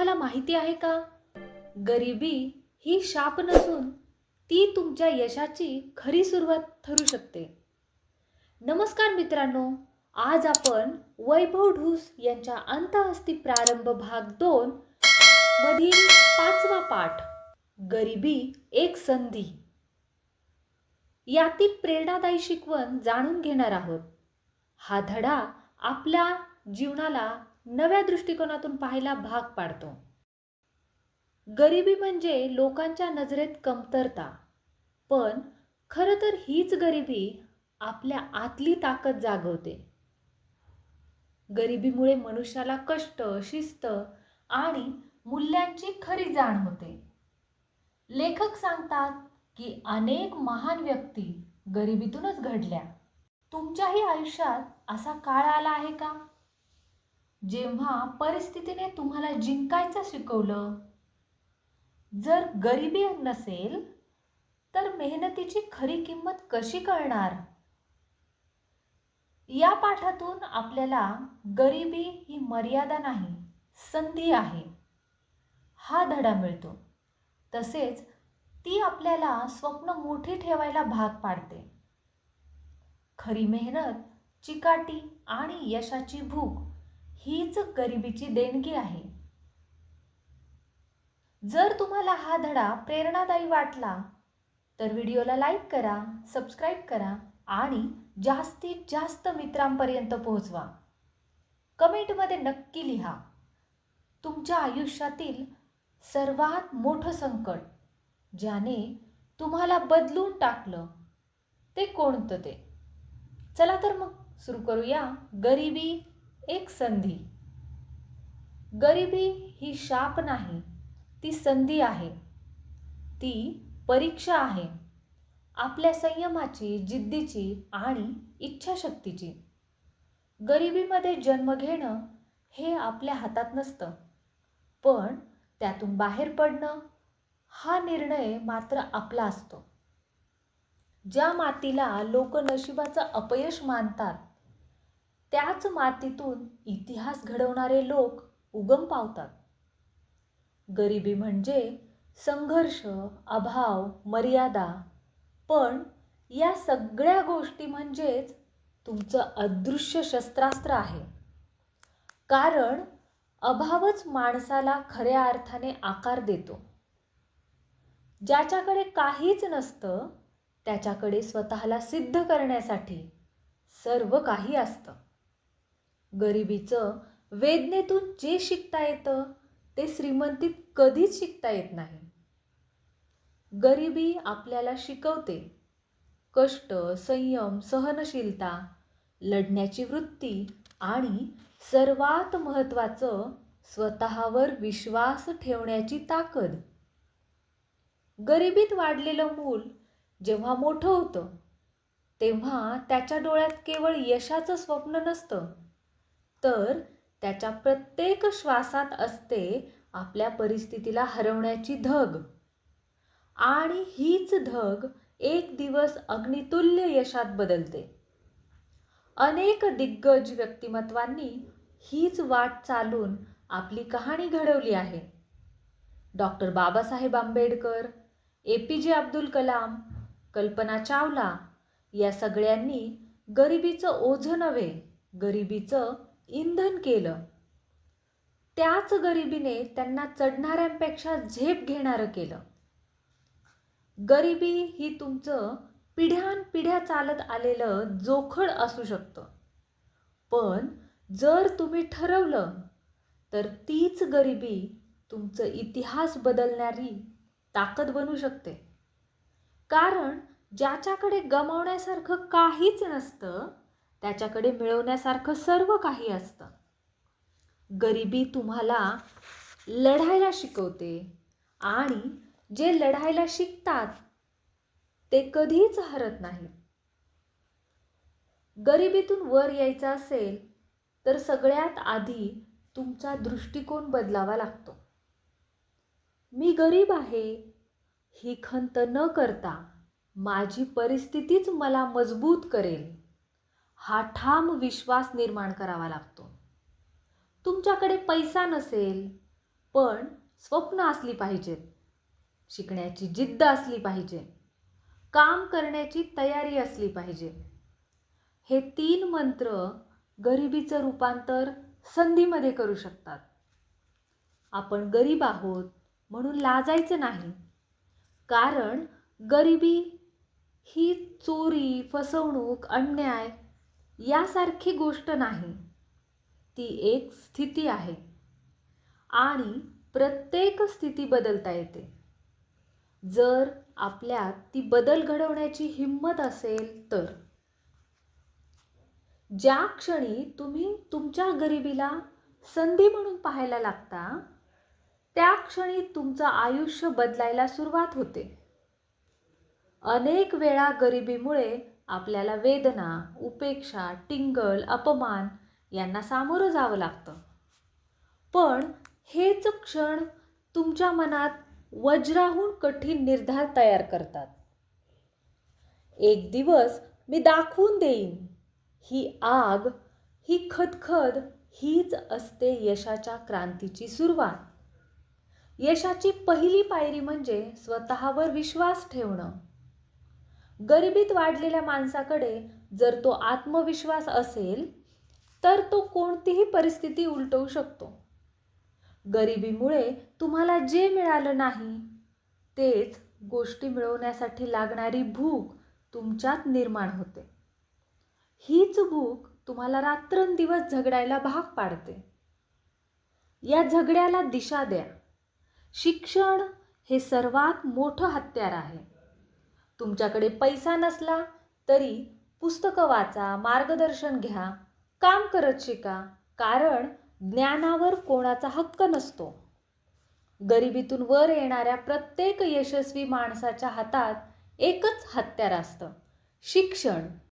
तुम्हाला माहिती आहे का? गरिबी ही शाप नसून ती तुमच्या यशाची खरी सुरुवात ठरू शकते. नमस्कार मित्रांनो आज आपण वैभव ढूस यांच्या अंतहस्ती प्रारंभ भाग दोन मधील पाचवा पाठ गरिबी एक संधी. यातील प्रेरणादायी शिकवण जाणून घेणार आहोत. हा धडा आपल्या जीवनाला नव्या दृष्टिकोनातून पाहायला भाग पाडतो. गरिबी म्हणजे लोकांच्या नजरेत कमतरता. पण खरं तर हीच गरिबी आपल्या आतली ताकद जागवते. गरिबीमुळे मनुष्याला कष्ट शिस्त आणि मूल्यांची खरी जाण होते. लेखक सांगतात की अनेक महान व्यक्ती गरिबीतूनच घडल्या. तुमच्याही आयुष्यात असा काळ आला आहे का? जेव्हा परिस्थितीने तुम्हाला जिंकायचं शिकवलं जर गरिबी नसेल तर मेहनतीची खरी किंमत कशी कळणार? या पाठातून आपल्याला गरिबी ही मर्यादा नाही संधी आहे. हा धडा मिळतो. तसेच ती आपल्याला स्वप्न मोठी ठेवायला भाग पाडते. खरी मेहनत चिकाटी आणि यशाची भूक हीच गरिबीची देणगी आहे. जर तुम्हाला हा धडा प्रेरणादायी वाटला तर व्हिडिओला लाईक करा सबस्क्राईब करा आणि जास्तीत जास्त मित्रांपर्यंत पोहोचवा. कमेंटमध्ये नक्की लिहा. तुमच्या आयुष्यातील सर्वात मोठं संकट ज्याने तुम्हाला बदलून टाकलं ते कोणतं ते? चला तर मग सुरू करूया गरिबी एक संधी. गरिबी ही शाप नाही ती संधी आहे. ती परीक्षा आहे. आपल्या संयमाची जिद्दीची आणि इच्छाशक्तीची. गरिबीमध्ये जन्म घेणं हे आपल्या हातात नसतं. पण त्यातून बाहेर पडणं हा निर्णय मात्र आपला असतो. ज्या मातीला लोक नशिबाचं अपयश मानतात त्याच मातीतून इतिहास घडवणारे लोक उगम पावतात. गरिबी म्हणजे संघर्ष अभाव मर्यादा. पण या सगळ्या गोष्टी म्हणजेच तुमचं अदृश्य शस्त्रास्त्र आहे. कारण अभावच माणसाला खऱ्या अर्थाने आकार देतो. ज्याच्याकडे काहीच नसतं त्याच्याकडे स्वतःला सिद्ध करण्यासाठी सर्व काही असतं. गरिबीचं वेदनेतून जे शिकता येतं ते श्रीमंतीत कधीच शिकता येत नाही. गरिबी आपल्याला शिकवते. कष्ट संयम सहनशीलता लढण्याची वृत्ती आणि सर्वात महत्त्वाचं स्वतःवर विश्वास ठेवण्याची ताकद. गरिबीत वाढलेलं मूल जेव्हा मोठं होतं तेव्हा त्याच्या डोळ्यात केवळ यशाचं स्वप्न नसतं. तर त्याच्या प्रत्येक श्वासात असते आपल्या परिस्थितीला हरवण्याची धग. आणि हीच धग एक दिवस अग्नितुल्य यशात बदलते. अनेक दिग्गज व्यक्तिमत्वांनी हीच वाट चालून आपली कहाणी घडवली आहे. Doctor Babasaheb Ambedkar A P J Abdul Kalam Kalpana Chawla या सगळ्यांनी गरिबीचं ओझं नव्हे गरिबीचं इंधन केलं. त्याच गरिबीने त्यांना चढणाऱ्यांपेक्षा झेप घेणारं केलं. गरिबी ही तुमचं पिढ्यानपिढ्या चालत आलेलं जोखड असू शकतं. पण जर तुम्ही ठरवलं तर तीच गरिबी तुमचं इतिहास बदलणारी ताकद बनू शकते. कारण ज्याच्याकडे गमावण्यासारखं काहीच नसतं त्याच्याकडे मिळवण्यासारखं सर्व काही असतं. गरिबी तुम्हाला लढायला शिकवते आणि जे लढायला शिकतात ते कधीच हरत नाही. गरिबीतून वर यायचं असेल तर सगळ्यात आधी तुमचा दृष्टिकोन बदलावा लागतो. मी गरीब आहे ही खंत न करता माझी परिस्थितीच मला मजबूत करेल. हा ठाम विश्वास निर्माण करावा लागतो. तुमच्याकडे पैसा नसेल पण स्वप्न असली पाहिजेत शिकण्याची जिद्द असली पाहिजे काम करण्याची तयारी असली पाहिजे. हे तीन मंत्र गरिबीचं रूपांतर संधीमध्ये करू शकतात. आपण गरीब आहोत म्हणून लाजायचं नाही. कारण गरिबी ही चोरी फसवणूक अन्याय यासारखी गोष्ट नाही. ती एक स्थिती आहे. आणि प्रत्येक स्थिती बदलता येते. जर आपल्यात ती बदल घडवण्याची हिंमत असेल तर. ज्या क्षणी तुम्ही तुमच्या गरिबीला संधी म्हणून पाहायला लागता त्या क्षणी तुमचं आयुष्य बदलायला सुरुवात होते. अनेक वेळा गरिबीमुळे आपल्याला वेदना उपेक्षा टिंगल अपमान यांना सामोरं जावं लागतं. पण हेच क्षण तुमच्या मनात वज्राहून कठीण निर्धार तयार करतात. एक दिवस मी दाखवून देईन ही आग ही खदखद हीच असते यशाच्या क्रांतीची सुरुवात. यशाची पहिली पायरी म्हणजे स्वतःवर विश्वास ठेवणं. गरिबीत वाढलेल्या माणसाकडे जर तो आत्मविश्वास असेल तर तो कोणतीही परिस्थिती उलटवू शकतो. गरिबीमुळे तुम्हाला जे मिळालं नाही तेच गोष्टी मिळवण्यासाठी लागणारी भूक तुमच्यात निर्माण होते. हीच भूक तुम्हाला रात्रंदिवस झगडायला भाग पाडते. या झगड्याला दिशा द्या. शिक्षण हे सर्वात मोठं हत्यार आहे. तुमच्याकडे पैसा नसला तरी पुस्तकं वाचा मार्गदर्शन घ्या काम करत शिका कारण ज्ञानावर कोणाचा हक्क नसतो. गरिबीतून वर येणाऱ्या प्रत्येक यशस्वी माणसाच्या हातात एकच हत्यार असतं शिक्षण.